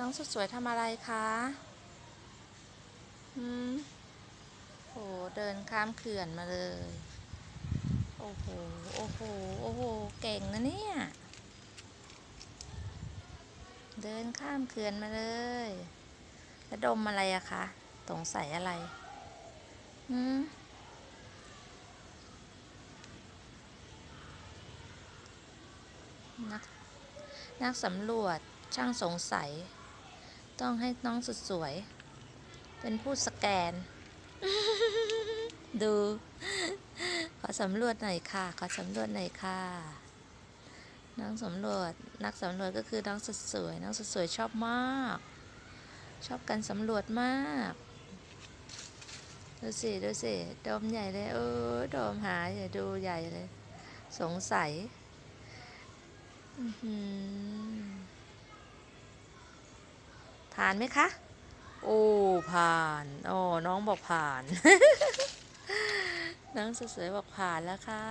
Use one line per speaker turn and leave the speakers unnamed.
น้องสุดสวยทำอะไรคะอืมโห เดินข้ามเขื่อนมาเลย โอ้โห โอ้โห โอ้โห เก่งนะเนี่ย เดินข้ามเขื่อนมาเลย แล้วดมอะไรอะคะ สงสัยอะไร อืมนักนักสำรวจช่างสงสัย ต้องให้น้องสุดสวย เป็นผู้สแกน ดู ขอสำรวจหน่อยค่ะ ขอสำรวจหน่อยค่ะ น้องสำรวจ นักสำรวจก็คือน้องสุดสวย น้องสุดสวยชอบมาก ชอบการสำรวจมาก ดูสิ ดูสิ ดมใหญ่เลย เออดมหาย่ดูใหญ่เลย สงสัย อือ ผ่านไหมคะ โอ้ ผ่านโอ้น้องบอกผ่าน น้องสวยๆบอกผ่านแล้วค่ะ